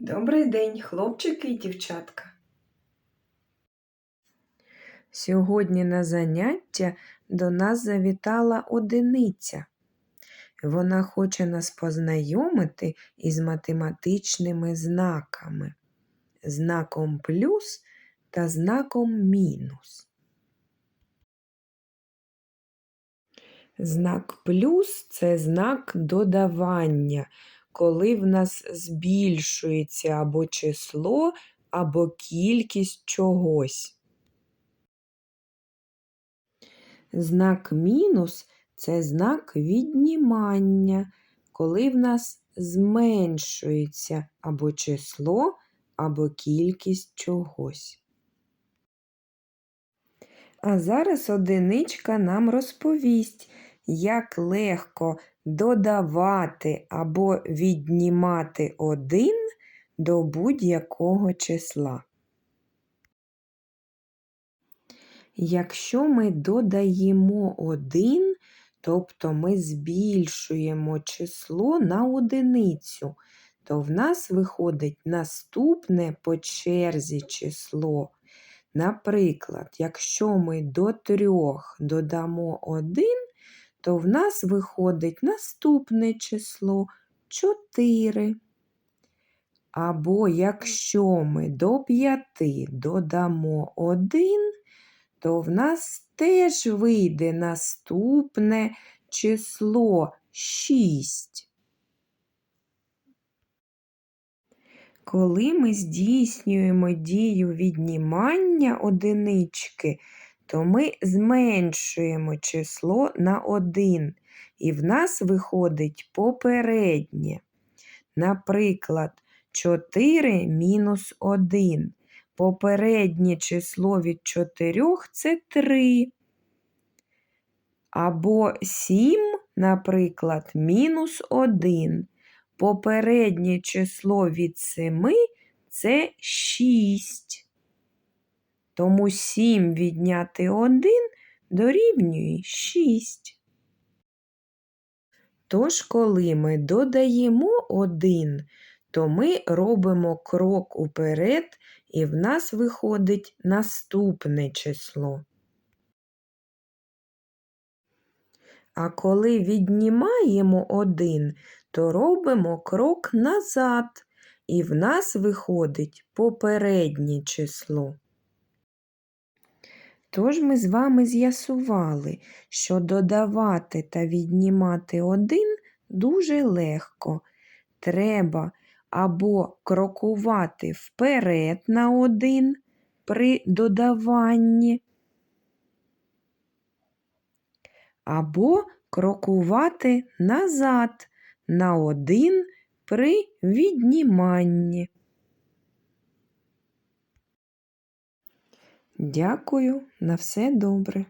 Добрий день, хлопчики і дівчатка. Сьогодні на заняття до нас завітала одиниця. Вона хоче нас познайомити із математичними знаками, знаком плюс та знаком мінус. Знак плюс це знак додавання, коли в нас збільшується або число, або кількість чогось. Знак мінус це знак віднімання, коли в нас зменшується або число, або кількість чогось. А зараз одиничка нам розповість, як легко додавати або віднімати один до будь-якого числа. Якщо ми додаємо один, тобто ми збільшуємо число на одиницю, то в нас виходить наступне по черзі число. Наприклад, якщо ми до трьох додамо один, то в нас виходить наступне число 4. Або якщо ми до п'яти додамо один, то в нас теж вийде наступне число 6. Коли ми здійснюємо дію віднімання одинички, то ми зменшуємо число на 1, і в нас виходить попереднє. Наприклад, 4 мінус 1. Попереднє число від 4 це 3. Або 7, наприклад, мінус 1. Попереднє число від 7 це 6. Тому 7 відняти 1 дорівнює 6. Тож, коли ми додаємо 1, то ми робимо крок уперед, і в нас виходить наступне число. А коли віднімаємо 1, то робимо крок назад, і в нас виходить попереднє число. Тож ми з вами з'ясували, що додавати та віднімати один дуже легко. Треба або крокувати вперед на один при додаванні, або крокувати назад на один при відніманні. Дякую, на все добре.